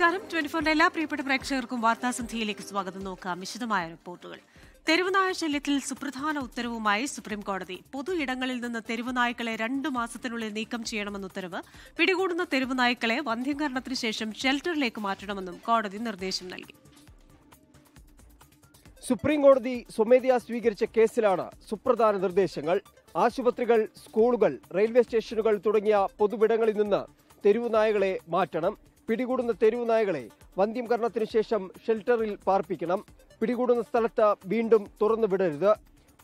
നമസ്കാരം. ട്വന്റി ഫോറിന്റെ എല്ലാ പ്രിയപ്പെട്ട പ്രേക്ഷകർക്കും വാർത്താസന്ധിയിലേക്ക് സ്വാഗതം. നോക്കാം. വിശദമായ റിപ്പോർട്ടുകൾ. തെരുവുനായ ശല്യത്തിൽ സുപ്രധാന ഉത്തരവുമായി സുപ്രീം കോടതി പൊതു ഇടങ്ങളിൽ നിന്ന് തെരുവുനായ്ക്കളെ രണ്ടു മാസത്തിനുള്ളിൽ നീക്കം ചെയ്യണമെന്ന ഉത്തരവ്. പിടികൂടുന്ന തെരുവുനായ്ക്കളെ വന്ധ്യംകരണത്തിന് ശേഷം ഷെൽട്ടറിലേക്ക് മാറ്റണമെന്നും കോടതി നിർദ്ദേശം നൽകി. സുപ്രീം കോടതി സ്വമേധയാ സ്വീകരിച്ച കേസിലാണ് സുപ്രധാന നിർദ്ദേശങ്ങൾ. ആശുപത്രികൾ സ്കൂളുകൾ റെയിൽവേ സ്റ്റേഷനുകൾ തുടങ്ങിയ പൊതുവിടങ്ങളിൽ നിന്ന് തെരുവുനായകളെ മാറ്റണം. പിടികൂടുന്ന തെരുവു നായകളെ വന്ധ്യംകരണത്തിന് ശേഷം ഷെൽട്ടറിൽ പാർപ്പിക്കണം. പിടികൂടുന്ന സ്ഥലത്ത് വീണ്ടും തുറന്നു വിടരുത്.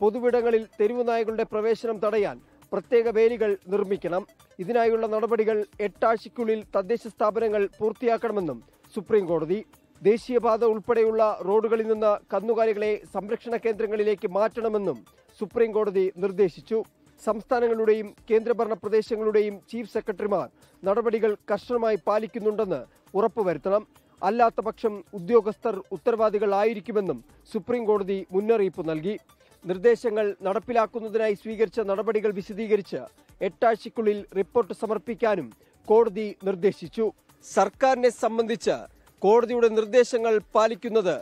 പൊതുവിടങ്ങളിൽ തെരുവു നായകളുടെ പ്രവേശനം തടയാൻ പ്രത്യേക വേലികൾ നിർമ്മിക്കണം. ഇതിനായുള്ള നടപടികൾ എട്ടാഴ്ചയ്ക്കുള്ളിൽ തദ്ദേശ സ്ഥാപനങ്ങൾ പൂർത്തിയാക്കണമെന്നും സുപ്രീം കോടതി ദേശീയപാത ഉൾപ്പെടെയുള്ള റോഡുകളിൽ നിന്ന് കന്നുകാലികളെ സംരക്ഷണ കേന്ദ്രങ്ങളിലേക്ക് മാറ്റണമെന്നും സുപ്രീം കോടതി നിർദ്ദേശിച്ചു. സംസ്ഥാനങ്ങളുടെയും കേന്ദ്രഭരണ പ്രദേശങ്ങളുടെയും ചീഫ് സെക്രട്ടറിമാർ നടപടികൾ കർശനമായി പാലിക്കുന്നുണ്ടെന്ന് ഉറപ്പുവരുത്തണം. അല്ലാത്ത പക്ഷം ഉദ്യോഗസ്ഥർ ഉത്തരവാദികളായിരിക്കുമെന്നും സുപ്രീം കോടതി മുന്നറിയിപ്പ് നൽകി. നിർദ്ദേശങ്ങൾ നടപ്പിലാക്കുന്നതിനായി സ്വീകരിച്ച നടപടികൾ വിശദീകരിച്ച് എട്ടാഴ്ചയ്ക്കുള്ളിൽ റിപ്പോർട്ട് സമർപ്പിക്കാനും കോടതി നിർദ്ദേശിച്ചു. സർക്കാരിനെ സംബന്ധിച്ച് കോടതിയുടെ നിർദ്ദേശങ്ങൾ പാലിക്കുന്നത്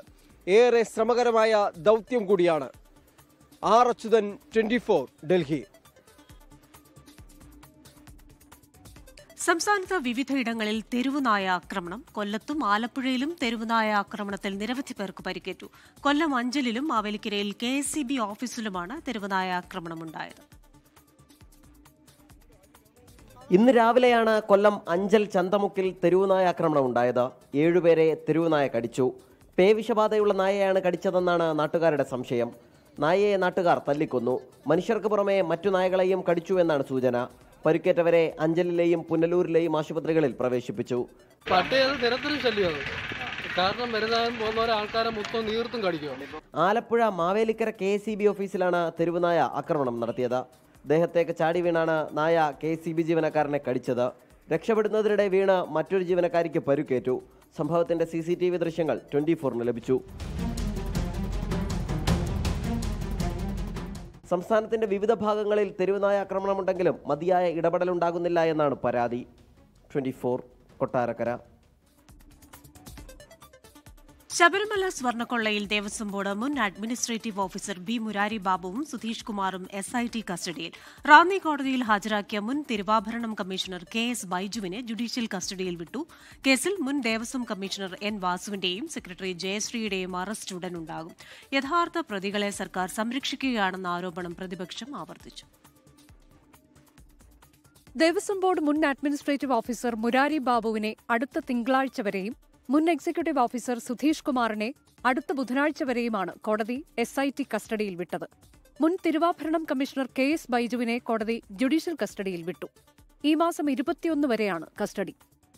ഏറെ ശ്രമകരമായ ദൗത്യം കൂടിയാണ്. ആർ അച്യുതൻ ട്വന്റി ഡൽഹി സംസ്ഥാനത്ത് വിവിധയിടങ്ങളിൽ തെരുവുനായ ആക്രമണം കൊല്ലത്തും ആലപ്പുഴയിലും തെരുവുനായ ആക്രമണത്തിൽ നിരവധി പേർക്ക് പരിക്കേറ്റു. കൊല്ലം അഞ്ചലിലും മാവേലിക്കരയിൽ കെ എസ് സി ബി ഓഫീസിലുമാണ് തെരുവുനായ ആക്രമണമുണ്ടായത്. ഇന്ന് രാവിലെയാണ് കൊല്ലം അഞ്ചൽ ചന്തമുക്കിൽ തെരുവുനായ ആക്രമണം ഉണ്ടായത് ഏഴുപേരെ തെരുവുനായ കടിച്ചു. പേവിഷബാധയുള്ള നായയാണ് കടിച്ചതെന്നാണ് നാട്ടുകാരുടെ സംശയം. നായയെ നാട്ടുകാർ തല്ലിക്കൊന്നു. മനുഷ്യർക്ക് പുറമെ മറ്റു നായകളെയും കടിച്ചു എന്നാണ് സൂചന. പരിക്കേറ്റവരെ അഞ്ചലിലെയും പുനലൂരിലെയും ആശുപത്രികളിൽ പ്രവേശിപ്പിച്ചു. പട്ടിയത് നിരന്തരം ശല്യമാണ്. കാരണം വരുന്നതും പോകുന്നവരെ ആൾക്കാരെ മൊത്തം നീർത്തും കടിക്കുക Alappuzha Mavelikkara K C B ഓഫീസിലാണ് തെരുവുനായ ആക്രമണം നടത്തിയത്. ദേഹത്തേക്ക് ചാടി വീണാണ് നായ കെ സി ബി ജീവനക്കാരനെ കടിച്ചത്. രക്ഷപ്പെടുന്നതിനിടെ വീണ് മറ്റൊരു ജീവനക്കാരിക്ക് പരുക്കേറ്റു. സംഭവത്തിന്റെ സി സി ടി വി ദൃശ്യങ്ങൾ ട്വന്റി ഫോറിന് ലഭിച്ചു. സംസ്ഥാനത്തിന്റെ വിവിധ ഭാഗങ്ങളിൽ തെരുവുനായ ആക്രമണമുണ്ടെങ്കിലും മതിയായ ഇടപെടലുണ്ടാകുന്നില്ല എന്നാണ് പരാതി. Twenty four Kottarakkara. ശബരിമല സ്വർണക്കൊള്ളയിൽ ദേവസ്വം ബോർഡ് മുൻ അഡ്മിനിസ്ട്രേറ്റീവ് ഓഫീസർ ബി മുരാരി ബാബുവും സുധീഷ് കുമാറും എസ് ഐ ടി കസ്റ്റഡിയിൽ. റാന്നി കോടതിയിൽ ഹാജരാക്കിയ മുൻ തിരുവാഭരണം കമ്മീഷണർ കെ എസ് ബൈജുവിനെ ജുഡീഷ്യൽ കസ്റ്റഡിയിൽ വിട്ടു. കേസിൽ മുൻ ദേവസ്വം കമ്മീഷണർ എൻ വാസുവിന്റെയും സെക്രട്ടറി ജയശ്രീയുടെയും അറസ്റ്റ് ഉടൻ ഉണ്ടാകും യഥാർത്ഥ പ്രതികളെ സർക്കാർ സംരക്ഷിക്കുകയാണെന്ന ആരോപണം പ്രതിപക്ഷം ആവർത്തിച്ചു. ദേവസ്വം ബോർഡ് മുൻ അഡ്മിനിസ്ട്രേറ്റീവ് ഓഫീസർ മുരാരി ബാബുവിനെ അടുത്ത തിങ്കളാഴ്ച വരെയും മുൻ എക്സിക്യൂട്ടീവ് ഓഫീസർ സുധീഷ് കുമാറിനെ അടുത്ത ബുധനാഴ്ച വരെയുമാണ് കോടതി എസ് ഐ ടി കസ്റ്റഡിയിൽ വിട്ടത്. മുൻ തിരുവാഭരണം കമ്മീഷണർ കെ എസ് ബൈജുവിനെ കോടതി ജുഡീഷ്യൽ കസ്റ്റഡിയിൽ വിട്ടു. ഈ മാസം ഇരുപത്തിയൊന്ന് വരെയാണ് കസ്റ്റഡി.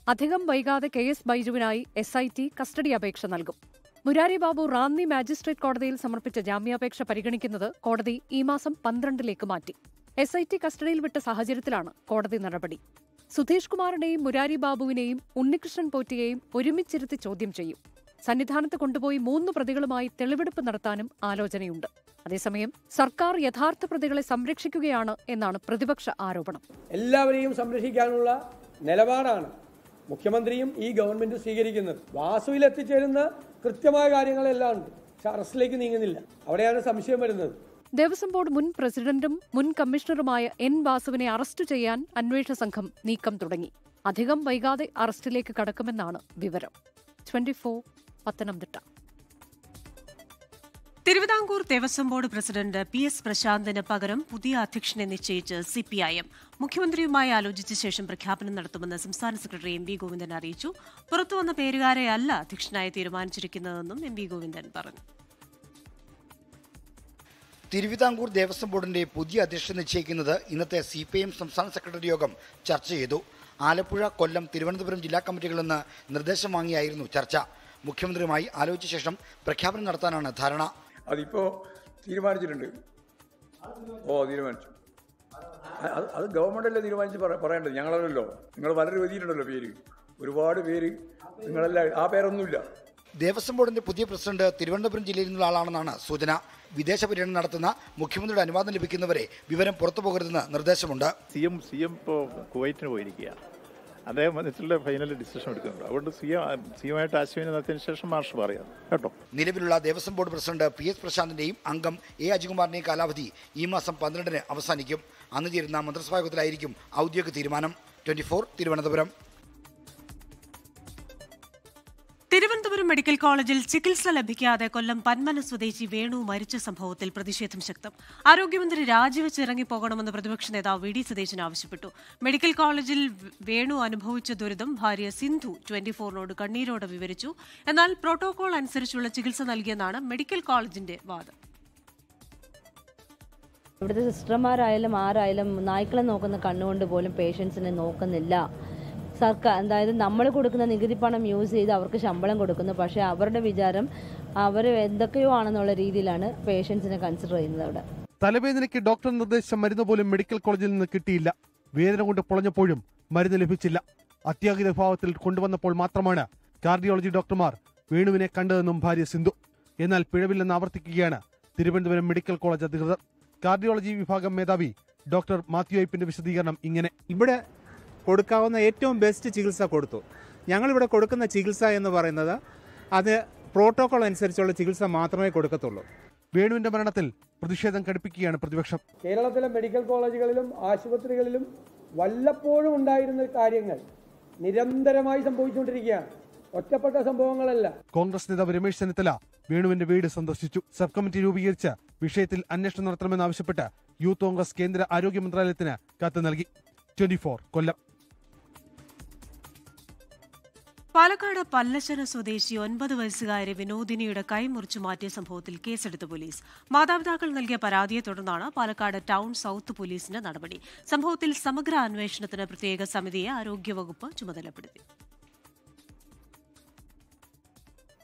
അധികം വൈകാതെ കെ എസ് ബൈജുവിനായി എസ് ഐ ടി കസ്റ്റഡി അപേക്ഷ നൽകും. മുരാരി ബാബു റാന്നി മാജിസ്ട്രേറ്റ് കോടതിയിൽ സമർപ്പിച്ച ജാമ്യാപേക്ഷ പരിഗണിക്കുന്നത് കോടതി ഈ മാസം പന്ത്രണ്ടിലേക്ക് മാറ്റി. എസ് ഐ ടി കസ്റ്റഡിയിൽ വിട്ട സാഹചര്യത്തിലാണ് കോടതി നടപടി. സുധീഷ് കുമാറിനെയും മുരാരി ബാബുവിനെയും ഉണ്ണികൃഷ്ണൻ പോറ്റിയെയും ഒരുമിച്ചിരുത്തി ചോദ്യം ചെയ്യും. സന്നിധാനത്ത് കൊണ്ടുപോയി മൂന്ന് പ്രതികളുമായി തെളിവെടുപ്പ് നടത്താനും ആലോചനയുണ്ട്. അതേസമയം സർക്കാർ യഥാർത്ഥ പ്രതികളെ സംരക്ഷിക്കുകയാണ് എന്നാണ് പ്രതിപക്ഷ ആരോപണം. എല്ലാവരെയും സംരക്ഷിക്കാനുള്ള നിലപാടാണ് മുഖ്യമന്ത്രിയും ഈ ഗവൺമെന്റ് സ്വീകരിക്കുന്നത്. വാസുവിൽ എത്തിച്ചേരുന്ന കൃത്യമായ കാര്യങ്ങളെല്ലാം ഉണ്ട്. പക്ഷെ അറസ്റ്റിലേക്ക് നീങ്ങുന്നില്ല. അവിടെയാണ് സംശയം വരുന്നത്. ദേവസ്വം ബോർഡ് മുൻ പ്രസിഡന്റും മുൻ കമ്മീഷണറുമായ എൻ വാസുവിനെ അറസ്റ്റ് ചെയ്യാൻ അന്വേഷണ സംഘം നീക്കം തുടങ്ങി. അധികം വൈകാതെ അറസ്റ്റിലേക്ക് കടക്കുമെന്നാണ് വിവരം. Twenty Pathanamthitta. Thiruvithamkoor Devaswom board president P S പ്രശാന്തിന് പകരം പുതിയ അധ്യക്ഷനെ നിശ്ചയിച്ച് സിപിഐഎം മുഖ്യമന്ത്രിയുമായി ആലോചിച്ച ശേഷം പ്രഖ്യാപനം നടത്തുമെന്ന് സംസ്ഥാന സെക്രട്ടറി എം വി ഗോവിന്ദൻ അറിയിച്ചു. പുറത്തുവന്ന പേരുകാരെയല്ല അധ്യക്ഷനായി തീരുമാനിച്ചിരിക്കുന്നതെന്നും എം വി ഗോവിന്ദൻ പറഞ്ഞു. തിരുവിതാംകൂർ ദേവസ്വം ബോർഡിന്റെ പുതിയ അധ്യക്ഷൻ നിശ്ചയിക്കുന്നത് ഇന്നത്തെ സി പി എം സംസ്ഥാന സെക്രട്ടറി യോഗം ചർച്ച ചെയ്തു. ആലപ്പുഴ കൊല്ലം തിരുവനന്തപുരം ജില്ലാ കമ്മിറ്റികളിൽ നിന്ന് നിർദ്ദേശം വാങ്ങിയായിരുന്നു ചർച്ച. മുഖ്യമന്ത്രിയുമായി ആലോചിച്ച ശേഷം പ്രഖ്യാപനം നടത്താനാണ് ധാരണ. അതിപ്പോ തീരുമാനിച്ചിട്ടുണ്ട്. ഓ തീരുമാനിച്ചു. അത് ഗവൺമെന്റല്ലേ തീരുമാനിച്ച് പറ- പറയേണ്ടത്? ഞങ്ങളല്ലോ നിങ്ങൾ വളരെ എഴുതിയിട്ടുണ്ടല്ലോ പേര്. ഒരുപാട് പേര് നിങ്ങളെല്ലാം ആ പേരൊന്നുമില്ല. ദേവസ്വം ബോർഡിന്റെ പുതിയ പ്രസിഡന്റ് തിരുവനന്തപുരം ജില്ലയിൽ നിന്നുള്ള ആളാണെന്നാണ് സൂചന. വിദേശ പര്യടനം നടത്തുന്ന മുഖ്യമന്ത്രിയുടെ അനുവാദം ലഭിക്കുന്നവരെ വിവരം പുറത്തു പോകരുതെന്ന് നിർദ്ദേശമുണ്ട്. സി എം സി എം ഇപ്പോൾ കുവൈറ്റിന് പോയിരിക്കുക അദ്ദേഹം വന്നിട്ടുള്ള ഫൈനൽ ഡിസിഷൻ എടുക്കുന്നുണ്ട്. അതുകൊണ്ട് സി സിയുമായിട്ട് ആശയവിനിമയം നടത്തിയതിനു ശേഷം മാർഷ് പറയാം. കേട്ടോ? നിലവിലുള്ള Devaswom board president P S പ്രശാന്തിന്റെയും അംഗം എ അജികുമാറിന്റെയും കാലാവധി ഈ മാസം പന്ത്രണ്ടിന് അവസാനിക്കും. അന്ന് ചേരുന്ന മന്ത്രിസഭാ യോഗത്തിലായിരിക്കും ഔദ്യോഗിക തീരുമാനം. Twenty four Thiruvananthapuram. മെഡിക്കൽ കോളേജിൽ ചികിത്സ ലഭിക്കാതെ കൊല്ലം പന്മന സ്വദേശി വേണു മരിച്ച സംഭവത്തിൽ പ്രതിഷേധം ശക്തം. ആരോഗ്യമന്ത്രി രാജിവെച്ച് ഇറങ്ങിപ്പോകണമെന്ന് പ്രതിപക്ഷ നേതാവ് വി ഡി സതീശൻ ആവശ്യപ്പെട്ടു. മെഡിക്കൽ കോളേജിൽ വേണു അനുഭവിച്ച ദുരിതം ഭാര്യ സിന്ധു ട്വന്റി ഫോറിനോട് കണ്ണീരോടെ വിവരിച്ചു. എന്നാൽ പ്രോട്ടോകോൾ അനുസരിച്ചുള്ള ചികിത്സ നൽകിയെന്നാണ് മെഡിക്കൽ കോളേജിന്റെ വാദം. ഇവിടുത്തെ സിസ്റ്റർമാരായാലും ആരായാലും നായ്ക്കളെ നോക്കുന്ന കണ്ണുകൊണ്ട് പോലും പേഷ്യൻസിനെ നോക്കുന്നില്ല. സർക്കാർ അതായത് നമ്മൾ കൊടുക്കുന്ന നികുതി പണം യൂസ് ചെയ്ത് അവർക്ക് ശമ്പളം കൊടുക്കുന്നു. പക്ഷേ അവരുടെ വിചാരം അവർ എന്തൊക്കെയോ ആണെന്നുള്ള രീതിയിലാണ് പേഷ്യൻസിനെ കൺസിഡർ ചെയ്യുന്നത് അവിടെ. തലവേദനയ്ക്ക് ഡോക്ടർ നിർദ്ദേശം മരുന്ന് പോലും മെഡിക്കൽ കോളേജിൽ നിന്ന് കിട്ടിയില്ല. വേദന കൊണ്ട് പൊളഞ്ഞപ്പോഴും മരുന്ന് ലഭിച്ചില്ല. അത്യാഹിത വിഭാഗത്തിൽ കൊണ്ടുവന്നപ്പോൾ മാത്രമാണ് കാർഡിയോളജി ഡോക്ടർമാർ വേണുവിനെ കണ്ടതെന്നും ഭാര്യ സിന്ധു. എന്നാൽ പിഴവില്ലെന്ന് ആവർത്തിക്കുകയാണ് തിരുവനന്തപുരം മെഡിക്കൽ കോളേജ് അധികൃതർ. കാർഡിയോളജി വിഭാഗം മേധാവി ഡോക്ടർ മാത്യു ഐപ്പിന്റെ വിശദീകരണം ഇങ്ങനെ. ഇവിടെ കൊടുക്കാവുന്ന ഏറ്റവും ബെസ്റ്റ് ചികിത്സ കൊടുത്തു. ഞങ്ങളിവിടെ കൊടുക്കുന്ന ചികിത്സ എന്ന് പറയുന്നത് അത് പ്രോട്ടോകോൾ അനുസരിച്ചുള്ള ചികിത്സ മാത്രമേ കൊടുക്കത്തുള്ളൂ. വേണുവിന്റെ മരണത്തിൽ പ്രതിഷേധം കടുപ്പിക്കുകയാണ് പ്രതിപക്ഷം. കേരളത്തിലെ മെഡിക്കൽ കോളേജുകളിലും ആശുപത്രികളിലും വല്ലപ്പോഴും ഉണ്ടായിരുന്ന കാര്യങ്ങൾ നിരന്തരമായി സംഭവിച്ചുകൊണ്ടിരിക്കുകയാണ്. ഒറ്റപ്പെട്ട സംഭവങ്ങളല്ല. കോൺഗ്രസ് നേതാവ് രമേശ് ചെന്നിത്തല വേണുവിന്റെ വീട് സന്ദർശിച്ചു. സബ് കമ്മിറ്റി രൂപീകരിച്ച് വിഷയത്തിൽ അന്വേഷണം നടത്തണമെന്നാവശ്യപ്പെട്ട് യൂത്ത് കോൺഗ്രസ് കേന്ദ്ര ആരോഗ്യ മന്ത്രാലയത്തിന് കത്ത് നൽകി. ട്വന്റി കൊല്ലം. പാലക്കാട് പല്ലശ്ശന സ്വദേശി ഒൻപത് വയസ്സുകാരി വിനോദിനിയുടെ കൈമുറിച്ചു മാറ്റിയ സംഭവത്തിൽ കേസെടുത്ത് പോലീസ്. മാതാപിതാക്കൾ നൽകിയ പരാതിയെ തുടർന്നാണ് പാലക്കാട് ടൗൺ സൌത്ത് പോലീസിന്റെ നടപടി. സംഭവത്തിൽ സമഗ്ര അന്വേഷണത്തിന് പ്രത്യേക സമിതിയെ ആരോഗ്യവകുപ്പ് ചുമതലപ്പെടുത്തി.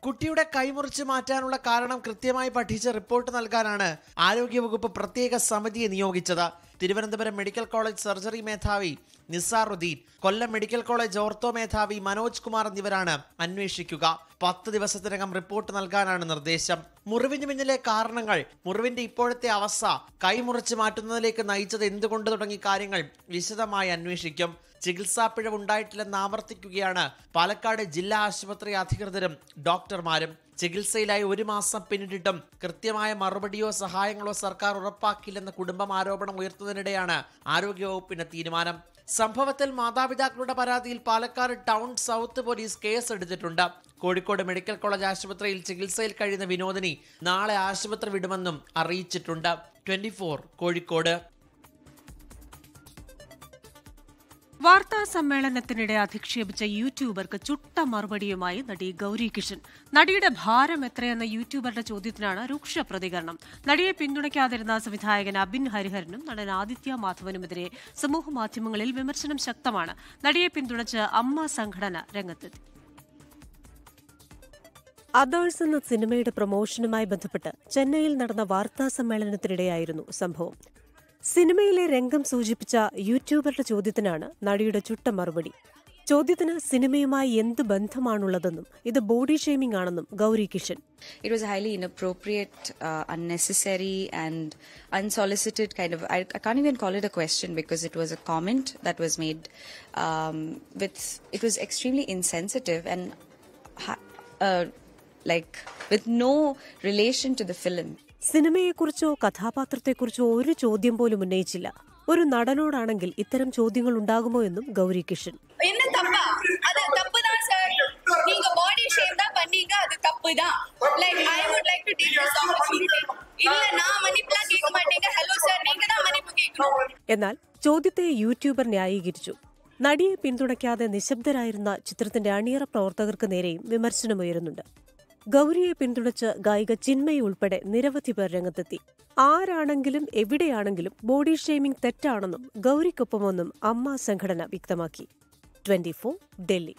കുട്ടിയുടെ കൈമുറിച്ച് മാറ്റാനുള്ള കാരണം കൃത്യമായി പഠിച്ച് റിപ്പോർട്ട് നൽകാനാണ് ആരോഗ്യവകുപ്പ് പ്രത്യേക സമിതിയെ നിയോഗിച്ചത്. തിരുവനന്തപുരം മെഡിക്കൽ കോളേജ് സർജറി മേധാവി Nizaruddin Kollam medical college ortho മേധാവി മനോജ് കുമാർ എന്നിവരാണ് അന്വേഷിക്കുക. പത്ത് ദിവസത്തിനകം റിപ്പോർട്ട് നൽകാനാണ് നിർദ്ദേശം. മുറിവിന് പിന്നിലെ കാരണങ്ങൾ മുറിവിന്റെ ഇപ്പോഴത്തെ അവസ്ഥ കൈമുറിച്ച് മാറ്റുന്നതിലേക്ക് നയിച്ചത് എന്തുകൊണ്ട് തുടങ്ങി കാര്യങ്ങൾ വിശദമായി അന്വേഷിക്കും. ചികിത്സാ പിഴവ് ഉണ്ടായിട്ടില്ലെന്ന് ആവർത്തിക്കുകയാണ് പാലക്കാട് ജില്ലാ ആശുപത്രി അധികൃതരും ഡോക്ടർമാരും. ചികിത്സയിലായി ഒരു മാസം പിന്നിട്ടിട്ടും കൃത്യമായ മറുപടിയോ സഹായങ്ങളോ സർക്കാർ ഉറപ്പാക്കില്ലെന്ന കുടുംബം ആരോപണം ഉയർത്തുന്നതിനിടെയാണ് ആരോഗ്യവകുപ്പിന്റെ തീരുമാനം. സംഭവത്തിൽ മാതാപിതാക്കളുടെ പരാതിയിൽ Palakkad town south police case എടുത്തിട്ടുണ്ട്. കോഴിക്കോട് മെഡിക്കൽ കോളേജ് ആശുപത്രിയിൽ ചികിത്സയിൽ കഴിയുന്ന വിനോദിനി നാളെ ആശുപത്രി വിടുമെന്നും അറിയിച്ചിട്ടുണ്ട്. ട്വന്റി കോഴിക്കോട്. വാർത്താ സമ്മേളനത്തിനിടെ അധിക്ഷേപിച്ച യൂട്യൂബർക്ക് ചുട്ട മറുപടിയുമായി നടി ഗൌരി കിഷൻ. നടിയുടെ ഭാരം എത്രയെന്ന യൂട്യൂബറുടെ ചോദ്യത്തിനാണ് രൂക്ഷ പ്രതികരണം. നടിയെ പിന്തുണയ്ക്കാതിരുന്ന സംവിധായകൻ അബിൻ ഹരിഹരനും നടൻ ആദിത്യ മാധവനുമെതിരെ സമൂഹമാധ്യമങ്ങളിൽ വിമർശനം ശക്തമാണ്. നടിയെ പിന്തുണച്ച് അമ്മ സംഘടന രംഗത്തെത്തി. അതേഴ്സ് എന്ന സിനിമയുടെ പ്രൊമോഷനുമായി ബന്ധപ്പെട്ട് ചെന്നൈയിൽ നടന്ന വാർത്താ സമ്മേളനത്തിനിടെയായിരുന്നു സംഭവം. സിനിമയിലെ രംഗം സൂചിപ്പിച്ച യൂട്യൂബറുടെ ചോദ്യത്തിനാണ് നടിയുടെ ചുട്ട മറുപടി. ചോദ്യത്തിന് സിനിമയുമായി എന്ത് ബന്ധമാണുള്ളതെന്നും ഇത് ബോഡി ഷെയ്മിംഗ് ആണെന്നും Gouri Kishan. It was highly inappropriate unnecessary and unsolicited kind of can you even call it a question because it was a comment that was made with it was extremely insensitive and like with no relation to the film സിനിമയെക്കുറിച്ചോ കഥാപാത്രത്തെക്കുറിച്ചോ ഒരു ചോദ്യം പോലും ഉന്നയിച്ചില്ല. ഒരു നടനോടാണെങ്കിൽ ഇത്തരം ചോദ്യങ്ങൾ ഉണ്ടാകുമോ എന്നും ഗൗരി കിഷൻ. എന്നാൽ ചോദ്യത്തെ യൂട്യൂബർ ന്യായീകരിച്ചു. നടിയെ പിന്തുണയ്ക്കാതെ നിശബ്ദരായിരുന്ന ചിത്രത്തിന്റെ അണിയറ പ്രവർത്തകർക്ക് നേരെയും വിമർശനമുയരുന്നുണ്ട്. ഗൗരിയെ പിന്തുണച്ച് ഗായിക ചിന്മയി ഉൾപ്പെടെ നിരവധി പേർ രംഗത്തെത്തി. ആരാണെങ്കിലും എവിടെയാണെങ്കിലും ബോഡി ഷെയ്മിംഗ് തെറ്റാണെന്നും ഗൗരിക്കൊപ്പമെന്നും അമ്മ സംഘടന വ്യക്തമാക്കി. ട്വന്റി ഡൽഹി.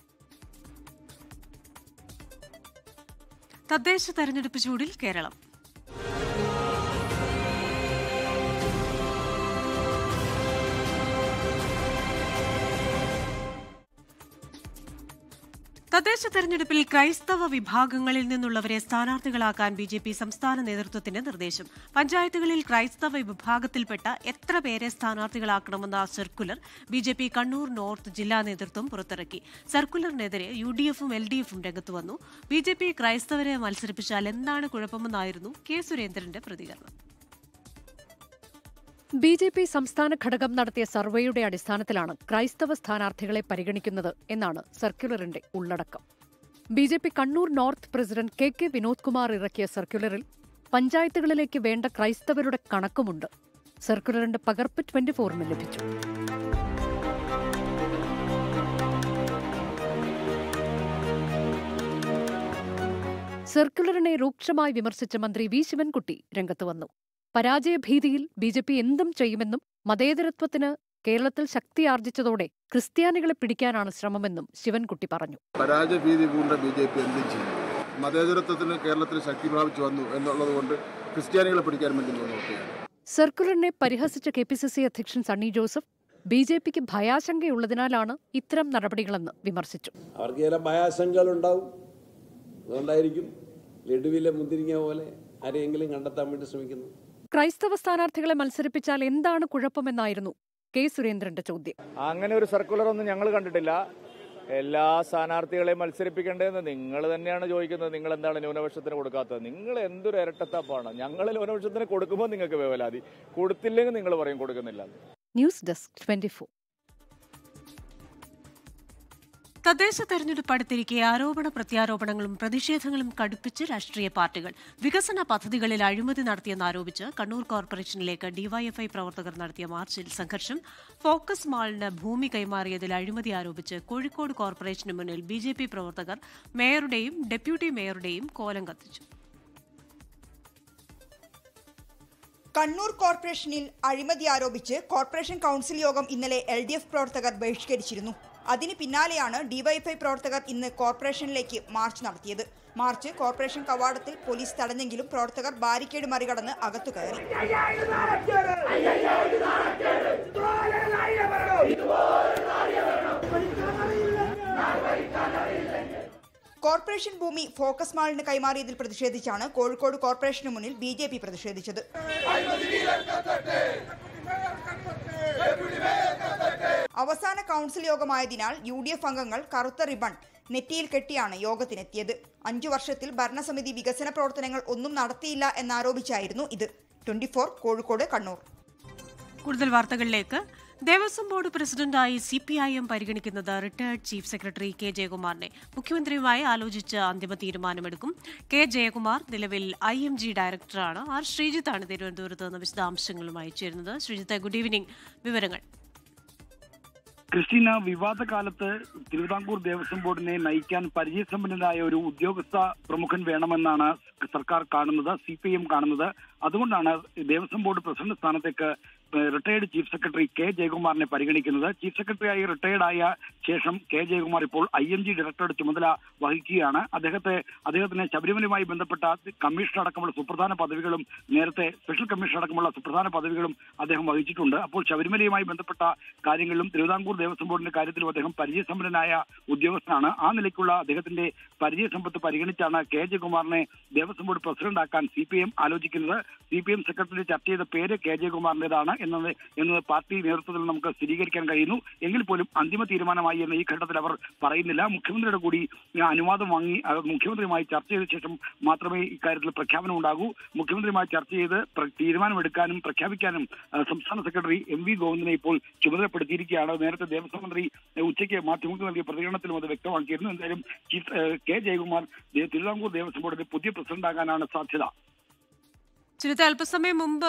തദ്ദേശ തെരഞ്ഞെടുപ്പ് ചൂടിൽ കേരളം. തദ്ദേശ തെരഞ്ഞെടുപ്പിൽ ക്രൈസ്തവ വിഭാഗങ്ങളിൽ നിന്നുള്ളവരെ സ്ഥാനാർത്ഥികളാക്കാൻ ബി ജെ പി സംസ്ഥാന നേതൃത്വത്തിന് നിർദ്ദേശം. പഞ്ചായത്തുകളിൽ ക്രൈസ്തവ വിഭാഗത്തിൽപ്പെട്ട എത്ര പേരെ സ്ഥാനാർത്ഥികളാക്കണമെന്ന circular B J P Kannur north ജില്ലാ നേതൃത്വം പുറത്തിറക്കി. സർക്കുലറിനെതിരെ യു ഡി എഫും എൽ ഡി എഫും രംഗത്ത് വന്നു. ബി ജെ പി ക്രൈസ്തവരെ മത്സരിപ്പിച്ചാൽ എന്താണ് കുഴപ്പമെന്നായിരുന്നു കെ സുരേന്ദ്രന്റെ പ്രതികരണം. ബി ജെ പി സംസ്ഥാന ഘടകം നടത്തിയ സർവേയുടെ അടിസ്ഥാനത്തിലാണ് ക്രൈസ്തവ സ്ഥാനാർത്ഥികളെ പരിഗണിക്കുന്നത് എന്നാണ് സർക്കുലറിന്റെ ഉള്ളടക്കം. B J P Kannur north president K K Vinod Kumar ഇറക്കിയ സർക്കുലറിൽ പഞ്ചായത്തുകളിലേക്ക് വേണ്ട ക്രൈസ്തവരുടെ കണക്കുമുണ്ട്. സർക്കുലറിന്റെ പകർപ്പ് ട്വന്റി ഫോറിന് ലഭിച്ചു. സർക്കുലറിനെ രൂക്ഷമായി വിമർശിച്ച മന്ത്രി വി ശിവൻകുട്ടി രംഗത്ത് വന്നു. പരാജയഭീതിയിൽ ബി ജെ പി എന്തും ചെയ്യുമെന്നും മതേതരത്വത്തിന് കേരളത്തിൽ ശക്തി ശക്തിയാർജിച്ചതോടെ ക്രിസ്ത്യാനികളെ പിടിക്കാനാണ് ശ്രമമെന്നും ശിവൻകുട്ടി പറഞ്ഞു. പരാജയഭീതി പൂണ്ട ബി ജെ പി എന്തും ചെയ്യും. മതേതരത്വത്തിന് കേരളത്തിൽ ശക്തി പ്രാപിച്ചു വന്നു എന്നുള്ളത് കൊണ്ട് ക്രിസ്ത്യാനികളെ പിടിക്കാൻ വേണ്ടി നോക്കുകയാണ്. സർക്കുലറിനെ പരിഹസിച്ച കെ പി സി സി അധ്യക്ഷൻ സണ്ണി ജോസഫ് ബി ജെ പിക്ക് ഭയാശങ്കയുള്ളതിനാലാണ് ഇത്തരം നടപടികളെന്ന് വിമർശിച്ചു. അവർക്ക് ചില ഭയാശങ്കകളുണ്ടാവും. അതുകൊണ്ടായിരിക്കും ലഡുവിലെ മുന്തിരിങ്ങ പോലെ ആരെയെങ്കിലും കണ്ടെത്താൻ വേണ്ടി ശ്രമിക്കുന്നു ക്രൈസ്തവ സ്ഥാനാർത്ഥികളെ മത്സരിപ്പിച്ചാൽ എന്താണ് കുഴപ്പമെന്നായിരുന്നു കെ സുരേന്ദ്രന്റെ ചോദ്യം. അങ്ങനെ ഒരു സർക്കുലർ ഒന്നും ഞങ്ങൾ കണ്ടിട്ടില്ല. എല്ലാ സ്ഥാനാർത്ഥികളെയും മത്സരിപ്പിക്കേണ്ടതെന്ന് നിങ്ങൾ തന്നെയാണ് ചോദിക്കുന്നത്. നിങ്ങൾ എന്താണ് ന്യൂനപക്ഷത്തിന് കൊടുക്കാത്തത്? നിങ്ങൾ എന്തൊരു ഇരട്ടത്താപ്പാണ്? ഞങ്ങൾ ന്യൂനപക്ഷത്തിന് കൊടുക്കുമ്പോൾ നിങ്ങൾക്ക് വേവലാതി. കൊടുത്തില്ലെങ്കിൽ നിങ്ങൾ പറയും കൊടുക്കുന്നില്ല. ന്യൂസ് ഡെസ്ക് ട്വന്റി തദ്ദേശ തെരഞ്ഞെടുപ്പ് അടുത്തിരിക്കെ ആരോപണ പ്രത്യാരോപണങ്ങളും പ്രതിഷേധങ്ങളും കടുപ്പിച്ച് രാഷ്ട്രീയ പാർട്ടികൾ വികസന പദ്ധതികളിൽ അഴിമതി നടത്തിയെന്നാരോപിച്ച് കണ്ണൂർ കോർപ്പറേഷനിലേക്ക് ഡിവൈഎഫ്ഐ പ്രവർത്തകർ നടത്തിയ മാർച്ചിൽ സംഘർഷം. ഫോക്കസ് മാളിന് ഭൂമി കൈമാറിയതിൽ അഴിമതി ആരോപിച്ച് കോഴിക്കോട് കോർപ്പറേഷന് മുന്നിൽ ബി ജെ പി പ്രവർത്തകർ മേയറുടെയും ഡെപ്യൂട്ടി മേയറുടെയും കോലം കത്തിച്ചു. കണ്ണൂർ കോർപ്പറേഷനിൽ അഴിമതി ആരോപിച്ച് കോർപ്പറേഷൻ കൗൺസിൽ യോഗം ഇന്നലെ എൽ ഡി എഫ് പ്രവർത്തകർ ബഹിഷ്കരിച്ചിരുന്നു. അതിന് പിന്നാലെയാണ് ഡിവൈഎഫ്ഐ പ്രവർത്തകർ ഇന്ന് കോർപ്പറേഷനിലേക്ക് മാർച്ച് നടത്തിയത്. മാർച്ച് കോർപ്പറേഷൻ കവാടത്തിൽ പോലീസ് തടഞ്ഞെങ്കിലും പ്രവർത്തകർ ബാരിക്കേഡ് മറികടന്ന് അകത്തു കയറി. കോർപ്പറേഷൻ ഭൂമി ഫോക്കസ് മാളിന് കൈമാറിയതിൽ പ്രതിഷേധിച്ചാണ് കോഴിക്കോട് കോർപ്പറേഷന് മുന്നിൽ ബി ജെ പി പ്രതിഷേധിച്ചത്. അവസാന കൗൺസിൽ യോഗമായതിനാൽ യു ഡി എഫ് അംഗങ്ങൾ കറുത്ത റിബൺ നെറ്റിയിൽ കെട്ടിയാണ് യോഗത്തിനെത്തിയത്. അഞ്ചു വർഷത്തിൽ ഭരണസമിതി വികസന പ്രവർത്തനങ്ങൾ ഒന്നും നടത്തിയില്ല എന്നാരോപിച്ചായിരുന്നു ഇത്. Twenty four Kozhikode Kannur. കൂടുതൽ വാർത്തകളിലേക്ക്. ദേവസ്വം ബോർഡ് പ്രസിഡന്റായി സി പി ഐ എം പരിഗണിക്കുന്നത് റിട്ടയർഡ് ചീഫ് സെക്രട്ടറി കെ ജയകുമാറിനെ. മുഖ്യമന്ത്രിയുമായി ആലോചിച്ച് അന്തിമ തീരുമാനമെടുക്കും. കെ ജയകുമാർ നിലവിൽ ഐ എം ജി ഡയറക്ടറാണ്. ആർ ശ്രീജിത്താണ് തിരുവനന്തപുരത്ത് നിന്ന് വിശദാംശങ്ങളുമായി ചേരുന്നത്. Sreejith good evening. വിവരങ്ങൾ. ക്രിസ്റ്റീന വിവാദ കാലത്ത് തിരുവിതാംകൂർ ദേവസ്വം ബോർഡിനെ നയിക്കാൻ പരിചയസമ്പന്നനായ ഒരു ഉദ്യോഗസ്ഥ പ്രമുഖൻ വേണമെന്നാണ് സർക്കാർ കാണുന്നത് സി പി എം കാണുന്നത്. അതുകൊണ്ടാണ് ദേവസ്വം ബോർഡ് പ്രസിഡന്റ് സ്ഥാനത്തേക്ക് റിട്ടയർഡ് ചീഫ് സെക്രട്ടറി കെ ജയകുമാറിനെ പരിഗണിക്കുന്നത്. ചീഫ് സെക്രട്ടറിയായി റിട്ടയർഡ് ആയ ശേഷം കെ ജയകുമാർ ഇപ്പോൾ ഐ എം ജി ഡയറക്ടറുടെ ചുമതല വഹിക്കുകയാണ്. അദ്ദേഹത്തെ അദ്ദേഹത്തിന് ശബരിമലയുമായി ബന്ധപ്പെട്ട കമ്മീഷൻ അടക്കമുള്ള സുപ്രധാന പദവികളും നേരത്തെ സ്പെഷ്യൽ കമ്മീഷൻ അടക്കമുള്ള സുപ്രധാന പദവികളും അദ്ദേഹം വഹിച്ചിട്ടുണ്ട്. അപ്പോൾ ശബരിമലയുമായി ബന്ധപ്പെട്ട കാര്യങ്ങളിലും തിരുവിതാംകൂർ ദേവസ്വം ബോർഡിന്റെ കാര്യത്തിലും അദ്ദേഹം പരിചയസമ്പന്നനായ ഉദ്യോഗസ്ഥനാണ്. ആ നിലയ്ക്കുള്ള അദ്ദേഹത്തിന്റെ പരിചയസമ്പത്ത് പരിഗണിച്ചാണ് കെ ജയകുമാറിനെ ദേവസ്വം ബോർഡ് പ്രസിഡന്റാക്കാൻ സി പി എം ആലോചിക്കുന്നത്. സി പി എം സെക്രട്ടറി ചർച്ച ചെയ്ത പേര് കെ ജയകുമാറിന്റേതാണ്. എന്നത് എന്നത് പാർട്ടി നേതൃത്വത്തിൽ നമുക്ക് സ്ഥിരീകരിക്കാൻ കഴിയുന്നു. എങ്കിൽ പോലും അന്തിമ തീരുമാനമായി എന്ന് ഈ ഘട്ടത്തിൽ അവർ പറയുന്നില്ല. മുഖ്യമന്ത്രിയുടെ കൂടി അനുവാദം വാങ്ങി മുഖ്യമന്ത്രിയുമായി ചർച്ച ചെയ്ത ശേഷം മാത്രമേ ഇക്കാര്യത്തിൽ പ്രഖ്യാപനം ഉണ്ടാകൂ. മുഖ്യമന്ത്രിയുമായി ചർച്ച ചെയ്ത് തീരുമാനമെടുക്കാനും പ്രഖ്യാപിക്കാനും സംസ്ഥാന സെക്രട്ടറി എം വി ഗോവിന്ദനെ ഇപ്പോൾ ചുമതലപ്പെടുത്തിയിരിക്കുകയാണ്. നേരത്തെ ദേവസ്വം മന്ത്രി ഉച്ചയ്ക്ക് മാധ്യമങ്ങൾക്ക് നൽകിയ പ്രതികരണത്തിലും അത് വ്യക്തമാക്കിയിരുന്നു. എന്തായാലും കെ ജയകുമാർ തിരുവിതാംകൂർ ദേവസ്വം ബോർഡിന്റെ പുതിയ പ്രസിഡന്റാകാനാണ് സാധ്യത. ചുരുത്ത അല്പസമയം മുമ്പ്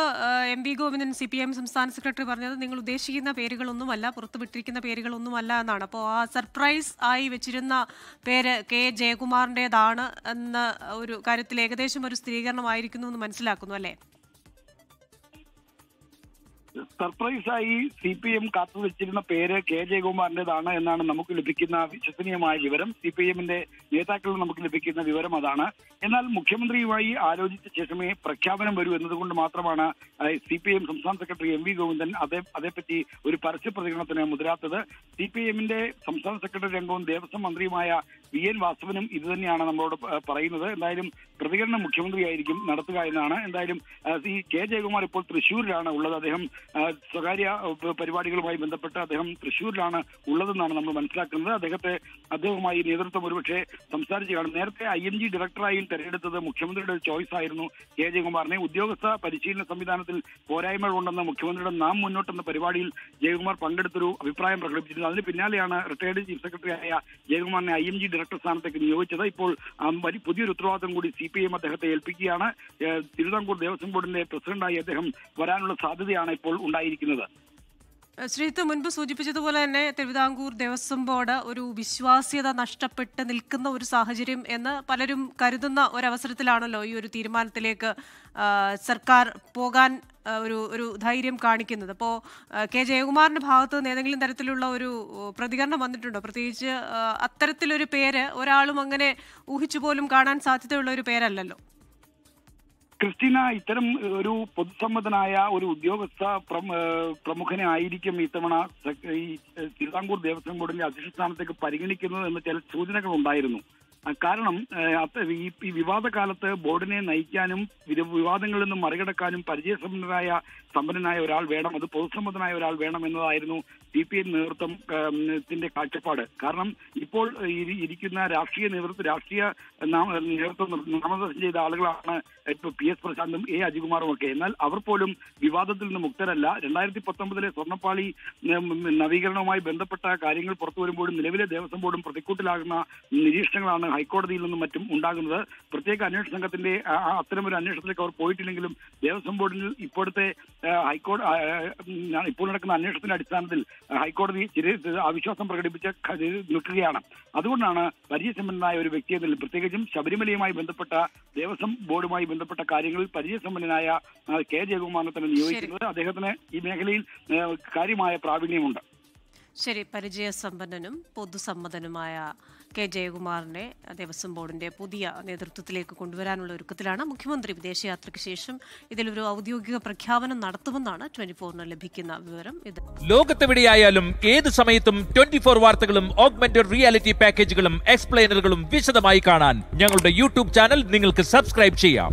M V Govindan C P M സംസ്ഥാന സെക്രട്ടറി പറഞ്ഞത് നിങ്ങൾ ഉദ്ദേശിക്കുന്ന പേരുകളൊന്നുമല്ല പുറത്തുവിട്ടിരിക്കുന്ന പേരുകളൊന്നുമല്ല എന്നാണ്. അപ്പോൾ ആ സർപ്രൈസ് ആയി വെച്ചിരുന്ന പേര് കെ ജയകുമാറിന്റെതാണ് എന്ന ഒരു കാര്യത്തിൽ ഏകദേശം ഒരു സ്ഥിരീകരണമായിരിക്കുന്നു എന്ന് മനസ്സിലാക്കുന്നു അല്ലേ? സർപ്രൈസായി സി പി എം കാത്തു വെച്ചിരുന്ന പേര് കെ ജയകുമാറിന്റേതാണ് എന്നാണ് നമുക്ക് ലഭിക്കുന്ന വിശ്വസനീയമായ വിവരം. സി പി എമ്മിന്റെ നേതാക്കളിൽ നമുക്ക് ലഭിക്കുന്ന വിവരം അതാണ്. എന്നാൽ മുഖ്യമന്ത്രിയുമായി ആലോചിച്ച ശേഷമേ പ്രഖ്യാപനം വരൂ എന്നതുകൊണ്ട് മാത്രമാണ് സി പി എം സംസ്ഥാന സെക്രട്ടറി എം വി ഗോവിന്ദൻ അതേ അതേപ്പറ്റി ഒരു പരസ്യ പ്രതികരണത്തിന് മുതിരാത്തത്. സി പി എമ്മിന്റെ സംസ്ഥാന സെക്രട്ടറി രംഗവും ദേവസ്വം മന്ത്രിയുമായ വി എൻ വാസവനും ഇത് തന്നെയാണ് നമ്മളോട് പറയുന്നത്. എന്തായാലും പ്രതികരണം മുഖ്യമന്ത്രിയായിരിക്കും നടത്തുക എന്നാണ്. എന്തായാലും ഈ കെ ജയകുമാർ ഇപ്പോൾ തൃശ്ശൂരിലാണ് ഉള്ളത്. അദ്ദേഹം സ്വകാര്യ പരിപാടികളുമായി ബന്ധപ്പെട്ട് അദ്ദേഹം തൃശ്ശൂരിലാണ് ഉള്ളതെന്നാണ് നമ്മൾ മനസ്സിലാക്കുന്നത്. അദ്ദേഹത്തെ അദ്ദേഹവുമായി നേതൃത്വം ഒരുപക്ഷെ സംസാരിച്ചു കാണും. നേരത്തെ ഐ എം ജി ഡയറക്ടറായി തെരഞ്ഞെടുത്തത് മുഖ്യമന്ത്രിയുടെ ചോയ്സ് ആയിരുന്നു കെ ജയകുമാറിനെ. ഉദ്യോഗസ്ഥ പരിശീലന സംവിധാനത്തിൽ പോരായ്മകളുണ്ടെന്ന് മുഖ്യമന്ത്രിയുടെ നാം മുന്നോട്ടെന്ന പരിപാടിയിൽ ജയകുമാർ പങ്കെടുത്തൊരു അഭിപ്രായം പ്രകടിപ്പിച്ചിരുന്നു. അതിന് പിന്നാലെയാണ് റിട്ടയർഡ് ചീഫ് സെക്രട്ടറിയായ ജയകുമാറിനെ ഐ എം ജി ഡയറക്ടർ സ്ഥാനത്തേക്ക് നിയോഗിച്ചത്. ഇപ്പോൾ വലിയ പുതിയൊരു ഉത്തരവാദിത്തം കൂടി സി പി എം അദ്ദേഹത്തെ ഏൽപ്പിക്കുകയാണ്. തിരുവിതാംകൂർ ദേവസ്വം ബോർഡിന്റെ പ്രസിഡന്റായി അദ്ദേഹം വരാനുള്ള സാധ്യതയാണ് ഇപ്പോൾ ഉണ്ടായിരിക്കുന്നത്. ശ്രീത്ത് മുൻപ് സൂചിപ്പിച്ചതുപോലെ തന്നെ തിരുവിതാംകൂർ ദേവസ്വം ബോർഡ് ഒരു വിശ്വാസ്യത നഷ്ടപ്പെട്ട് നിൽക്കുന്ന ഒരു സാഹചര്യം എന്ന് പലരും കരുതുന്ന ഒരവസരത്തിലാണല്ലോ ഈ ഒരു തീരുമാനത്തിലേക്ക് സർക്കാർ പോകാൻ ഒരു ഒരു ധൈര്യം കാണിക്കുന്നത്. അപ്പോൾ കെ ജയകുമാറിന്റെ ഭാഗത്ത് നിന്ന് ഏതെങ്കിലും തരത്തിലുള്ള ഒരു പ്രതികരണം വന്നിട്ടുണ്ടോ? പ്രത്യേകിച്ച് അത്തരത്തിലൊരു പേര് ഒരാളും അങ്ങനെ ഊഹിച്ചു പോലും കാണാൻ സാധ്യതയുള്ള ഒരു പേരല്ലല്ലോ. ക്രിസ്റ്റീന ഇത്തരം ഒരു പൊതുസമ്മതനായ ഒരു ഉദ്യോഗസ്ഥ പ്രമുഖനെ ആയിരിക്കും ഇത്തവണ തവണ ഈ തിരുവിതാംകൂർ ദേവസ്വം ബോർഡിന്റെ അധ്യക്ഷ സ്ഥാനത്തേക്ക് പരിഗണിക്കുന്നത് എന്ന് ചില സൂചനകൾ ഉണ്ടായിരുന്നു കാരണം ഈ വിവാദ കാലത്ത് ബോർഡിനെ നയിക്കാനും വിവാദങ്ങളിൽ നിന്നും മറികടക്കാനും പരിചയസമ്പന്നരായ സമ്പന്നനായ ഒരാൾ വേണം അത് പൊതുസമ്മതനായ ഒരാൾ വേണം എന്നതായിരുന്നു സി പി ഐ നേതൃത്വം കാഴ്ചപ്പാട്. കാരണം ഇപ്പോൾ ഇരിക്കുന്ന രാഷ്ട്രീയ നേതൃത്വം രാഷ്ട്രീയ നേതൃത്വം നാമനിർദ്ദേശം ചെയ്ത ആളുകളാണ് ഇപ്പൊ പി എസ് പ്രശാന്തും എ അജികുമാറും ഒക്കെ. എന്നാൽ അവർ പോലും വിവാദത്തിൽ നിന്ന് മുക്തരല്ല. രണ്ടായിരത്തി പത്തൊമ്പതിലെ സ്വർണപ്പാളി നവീകരണവുമായി ബന്ധപ്പെട്ട കാര്യങ്ങൾ പുറത്തു വരുമ്പോഴും നിലവിലെ ദേവസ്വം ബോർഡും പ്രതിക്കൂട്ടിലാകുന്ന നിരീക്ഷണങ്ങളാണ് ഹൈക്കോടതിയിൽ നിന്നും മറ്റും ഉണ്ടാകുന്നത്. പ്രത്യേക അന്വേഷണ സംഘത്തിന്റെ അത്തരമൊരു അന്വേഷണത്തിലേക്ക് അവർ പോയിട്ടില്ലെങ്കിലും ദേവസ്വം ബോർഡിൽ ഇപ്പോഴത്തെ ഹൈക്കോടതി ഇപ്പോൾ നടക്കുന്ന അന്വേഷണത്തിന്റെ അടിസ്ഥാനത്തിൽ ഹൈക്കോടതി അവിശ്വാസം പ്രകടിപ്പിച്ച് നിൽക്കുകയാണ്. അതുകൊണ്ടാണ് പരിചയസമ്പന്നനായ ഒരു വ്യക്തിയെ പ്രത്യേകിച്ചും ശബരിമലയുമായി ബന്ധപ്പെട്ട ദേവസ്വം ബോർഡുമായി ബന്ധപ്പെട്ട കാര്യങ്ങളിൽ പരിചയസമ്പന്നനായ കെ ജയകുമാറിനെ തന്നെ നിയോഗിക്കുന്നത്. അദ്ദേഹത്തിന് ഈ മേഖലയിൽ കാര്യമായ പ്രാവീണ്യമുണ്ട്. ശരി പരിചയസമ്പന്നനും പൊതുസമ്മതനുമായ കെ. ജയകുമാറിനെ ദേവസ്വം ബോർഡിന്റെ പുതിയ നേതൃത്വത്തിലേക്ക് കൊണ്ടുവരാനുള്ള ഒരുക്കത്തിലാണ് മുഖ്യമന്ത്രി വിദേശയാത്രയ്ക്ക് ശേഷം ഇതിലൊരു ഔദ്യോഗിക പ്രഖ്യാപനം നടത്തുമെന്നാണ് ട്വന്റി ഫോറിന് ലഭിക്കുന്ന വിവരം. ഇത് ലോകത്തെവിടെയായാലും ഏത് സമയത്തും ട്വന്റി ഫോർ വാർത്തകളും ഓഗ്മെന്റഡ് റിയാലിറ്റി പാക്കേജുകളും എക്സ്പ്ലെയിനറുകളും വിശദമായി കാണാൻ ഞങ്ങളുടെ യൂട്യൂബ് ചാനൽ നിങ്ങൾക്ക് സബ്സ്ക്രൈബ് ചെയ്യാം.